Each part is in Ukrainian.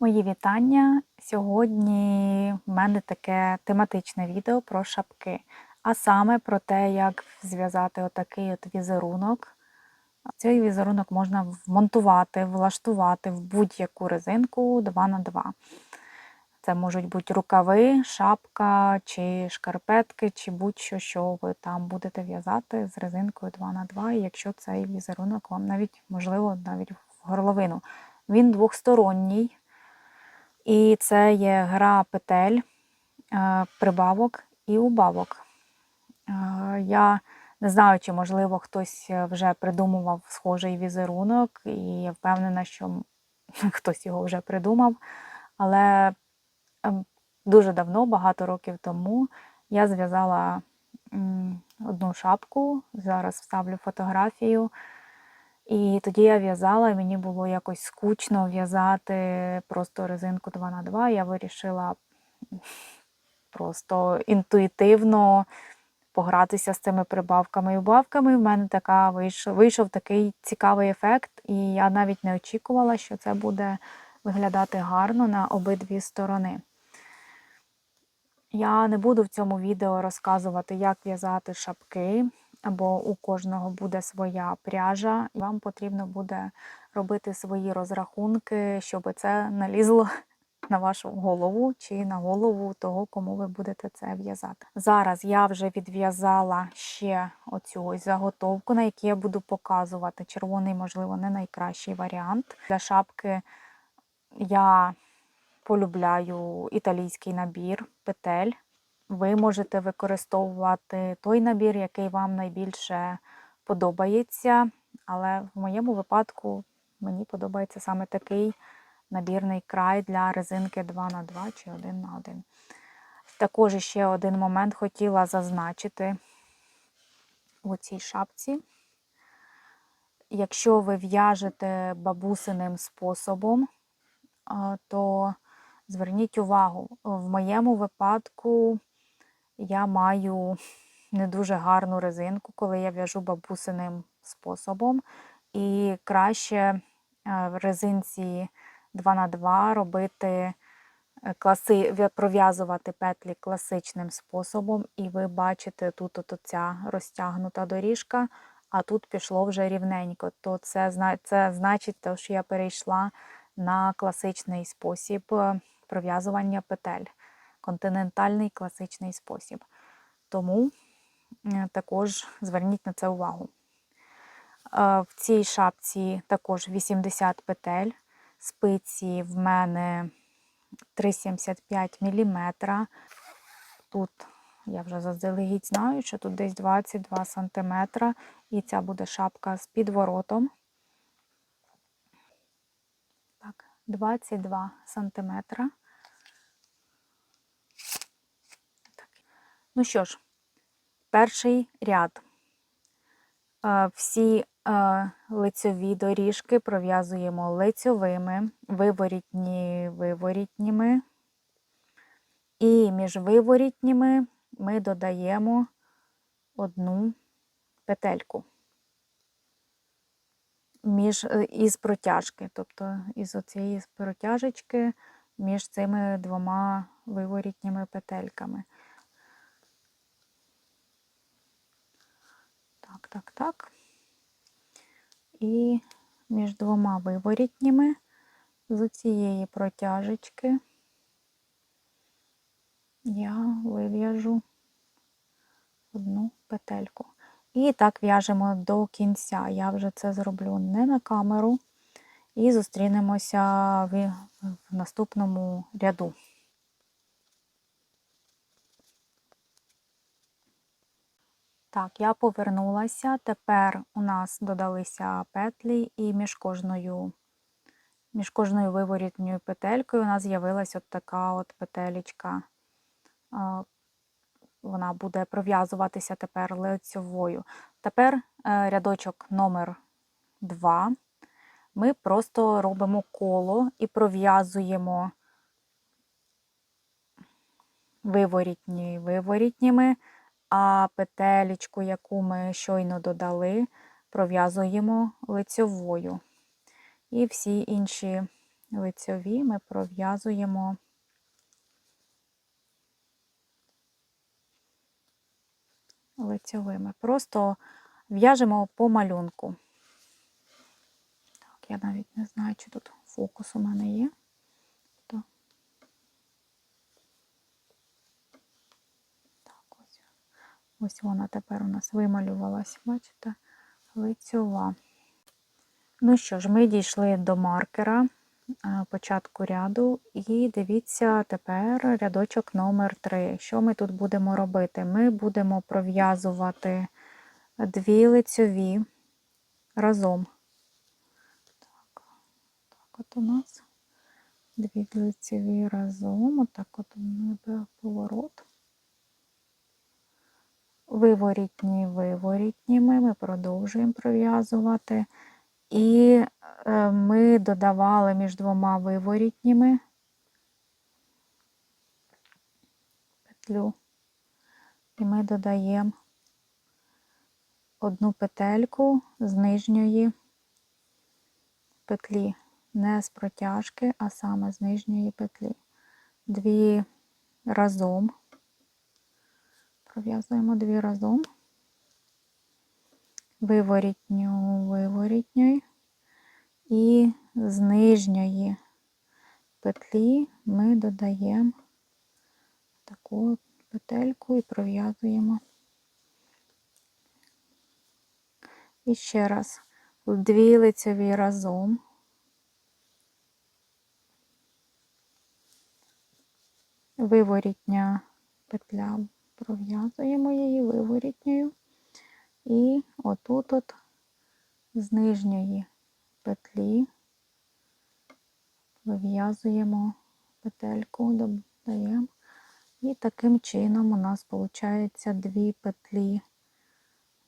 Мої вітання. Сьогодні в мене таке тематичне відео про шапки, а саме про те, як зв'язати отакий от візерунок. Цей візерунок можна вмонтувати, влаштувати в будь-яку резинку 2х2. Це можуть бути рукави, шапка, чи шкарпетки, чи будь-що, що ви там будете в'язати з резинкою 2х2, і якщо цей візерунок вам навіть, можливо, навіть в горловину. Він двохсторонній. І це є гра петель, е, прибавок і убавок. Е, Я не знаю, чи, можливо, хтось вже придумував схожий візерунок, і я впевнена, що хтось його вже придумав. Але ем, дуже давно, багато років тому, я зв'язала одну шапку, зараз вставлю фотографію. І тоді я в'язала, і мені було якось скучно в'язати просто резинку 2х2. Я вирішила просто інтуїтивно погратися з цими прибавками і убавками. В мене така вийшов, вийшов такий цікавий ефект, і я навіть не очікувала, що це буде виглядати гарно на обидві сторони. Я не буду в цьому відео розказувати, як в'язати шапки, або у кожного буде своя пряжа, і вам потрібно буде робити свої розрахунки, щоб це налізло на вашу голову чи на голову того, кому ви будете це в'язати. Зараз я вже відв'язала ще оцю ось заготовку, на якій я буду показувати. Червоний, можливо, не найкращий варіант. Для шапки я полюбляю італійський набір петель. Ви можете використовувати той набір, який вам найбільше подобається. Але в моєму випадку мені подобається саме такий набірний край для резинки 2х2 чи 1х1. Також ще один момент хотіла зазначити у цій шапці. Якщо ви в'яжете бабусиним способом, то зверніть увагу, в моєму випадку я маю не дуже гарну резинку, коли я в'яжу бабусиним способом. І краще в резинці 2х2 робити класи, пров'язувати петлі класичним способом, і ви бачите, тут ця розтягнута доріжка, а тут пішло вже рівненько. То це, це значить, що я перейшла на класичний спосіб пров'язування петель, континентальний класичний спосіб. Тому також зверніть на це увагу. В цій шапці також 80 петель, спиці в мене 3,75 мм. Тут я вже заздалегідь знаю, що тут десь 22 см, і ця буде шапка з підворотом. Так, 22 см. Ну що ж, перший ряд. Всі лицьові доріжки пров'язуємо лицьовими, виворітні виворітніми. І між виворітніми ми додаємо одну петельку між, е, із протяжки, тобто із оцієї протяжечки між цими двома виворітніми петельками. Так, так, так. І між двома виворітніми з цієї протяжечки я вив'яжу одну петельку. І так в'яжемо до кінця. Я вже це зроблю не на камеру. І зустрінемося в наступному ряду. Так, я повернулася. Тепер у нас додалися петлі, і між кожною між кожною виворітньою петелькою у нас з'явилася от така от петелечка. Вона буде пров'язуватися тепер лицьовою. Тепер е, рядочок номер 2. Ми просто робимо коло і пров'язуємо виворітні виворітніми а петелечку, яку ми щойно додали, пров'язуємо лицьовою. І всі інші лицьові ми пров'язуємо лицьовими. Просто в'яжемо по малюнку. Так, я навіть не знаю, чи тут фокус у мене є. То. Так, ось. Ось вона тепер у нас вималювалась, бачите, лицьова. Ну що ж, ми дійшли до маркера е, початку ряду, і дивіться тепер рядочок номер 3. Що ми тут будемо робити? Ми будемо пров'язувати дві лицьові разом. Так, так от у нас дві лицеві разом, отак от ніби поворот. Виворітні, виворітніми ми продовжуємо пров'язувати. І е, ми додавали між двома виворітніми петлю, і ми додаємо одну петельку з нижньої петлі, не з протяжки, а саме з нижньої петлі. Дві разом, пров'язуємо дві разом, виворітню, виворітньою, і з нижньої петлі ми додаємо таку петельку і пров'язуємо. І ще раз дві лицеві разом. Виворітня петля, пров'язуємо її виворітньою. І отут от з нижньої петлі вив'язуємо петельку, додаємо. І таким чином у нас виходить дві петлі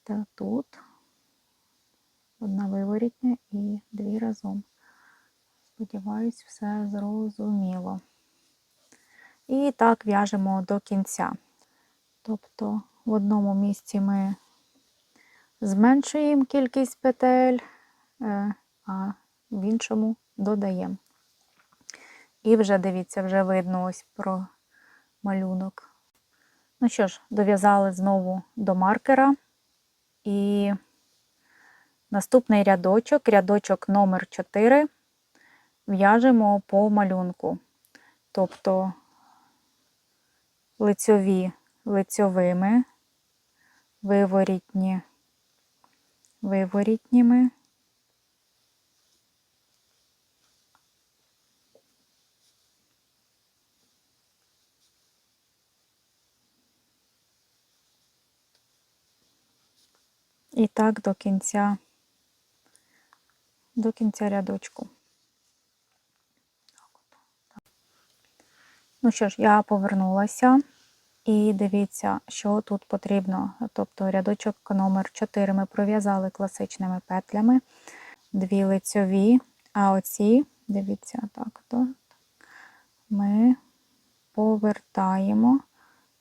та тут одна виворітня і дві разом. Сподіваюсь, все зрозуміло. І так в'яжемо до кінця. Тобто в одному місці ми зменшуємо кількість петель, е, а в іншому додаємо. І вже дивіться, вже видно ось про малюнок. Ну що ж, дов'язали знову до маркера. І наступний рядочок, рядочок номер 4 в'яжемо по малюнку. Тобто лицьові лицьовими, виворітні виворітніми. І так до кінця, до кінця рядочку. Ну що ж, я повернулася. І дивіться, що тут потрібно. Тобто рядочок номер 4 ми пров'язали класичними петлями, дві лицьові, а оці, дивіться, так, то ми повертаємо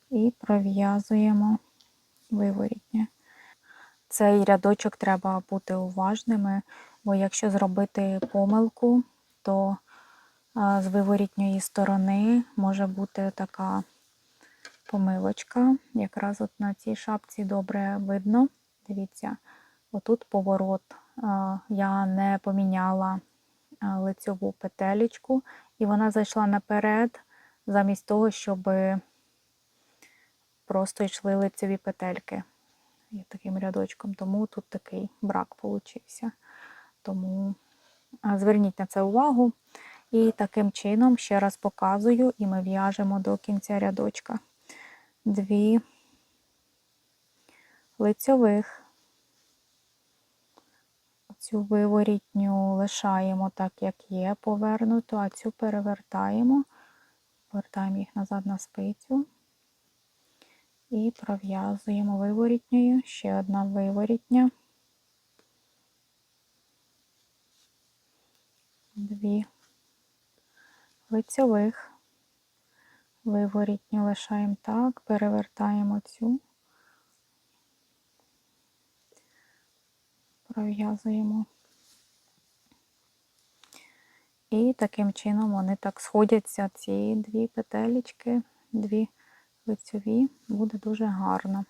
і пров'язуємо виворітня. Цей рядочок треба бути уважними, бо якщо зробити помилку, то з виворітньої сторони може бути така помилочка. Якраз от на цій шапці добре видно. Дивіться, отут поворот. Я не поміняла лицьову петелечку, і вона зайшла наперед, замість того, щоб просто йшли лицеві петельки таким рядочком. Тому тут такий брак получився. Тому зверніть на це увагу. І таким чином ще раз показую, і ми в'яжемо до кінця рядочка дві лицьових. Цю виворітню лишаємо так, як є, повернуту, а цю перевертаємо, повертаємо їх назад на спицю і пров'язуємо виворітньою, ще одна виворітня, дві лицьових. Виворітню лишаємо так, перевертаємо цю, пров'язуємо. І таким чином вони так сходяться, ці дві петелечки, дві лицьові, буде дуже гарно.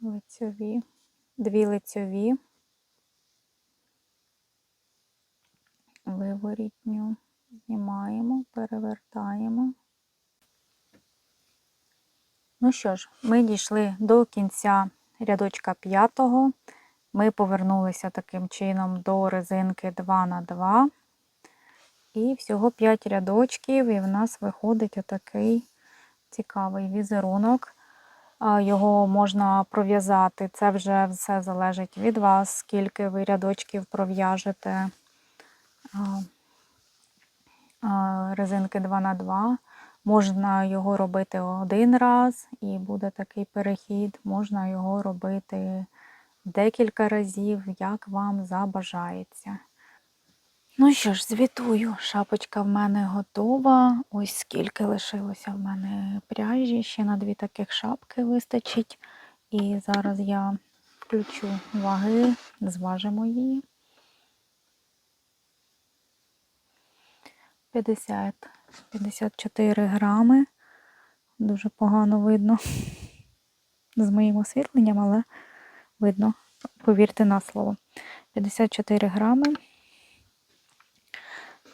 Лицьові, дві лицьові, виворітню знімаємо, перевертаємо. Ну що ж, ми дійшли до кінця рядочка п'ятого. Ми повернулися таким чином до резинки 2 на 2 І всього 5 рядочків, і в нас виходить отакий цікавий візерунок. Його можна пров'язати. Це вже все залежить від вас, скільки ви рядочків пров'яжете резинки 2 на 2 Можна його робити один раз і буде такий перехід. Можна його робити декілька разів, як вам забажається. Ну що ж, звітую, шапочка в мене готова. Ось скільки лишилося в мене пряжі. Ще на дві таких шапки вистачить. І зараз я включу ваги, зважимо її. 50, 54 грами. Дуже погано видно з моїм освітленням, але видно, повірте на слово. 54 грами.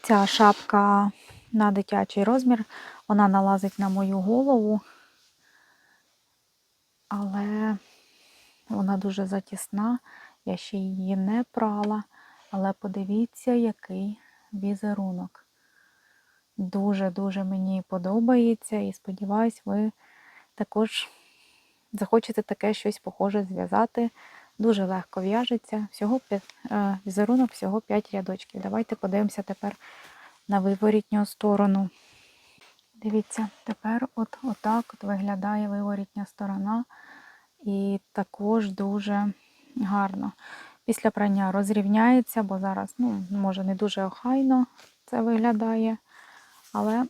Ця шапка на дитячий розмір, вона налазить на мою голову, але вона дуже затісна. Я ще її не прала, але подивіться, який візерунок. Дуже-дуже мені подобається і сподіваюсь, ви також захочете таке щось похоже зв'язати. Дуже легко в'яжеться. Всього 5, е, візерунок, всього 5 рядочків. Давайте подивимося тепер на виворітню сторону. Дивіться, тепер от отак от виглядає виворітня сторона. І також дуже гарно. Після прання розрівняється, бо зараз, ну, може, не дуже охайно це виглядає. Але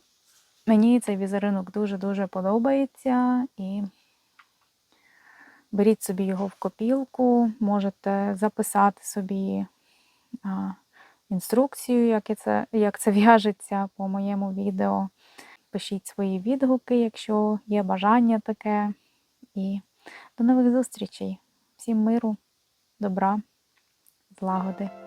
мені цей візерунок дуже-дуже подобається і беріть собі його в копілку, можете записати собі інструкцію, як це, як це в'яжеться по моєму відео. Пишіть свої відгуки, якщо є бажання таке. І до нових зустрічей. Всім миру, добра, злагоди.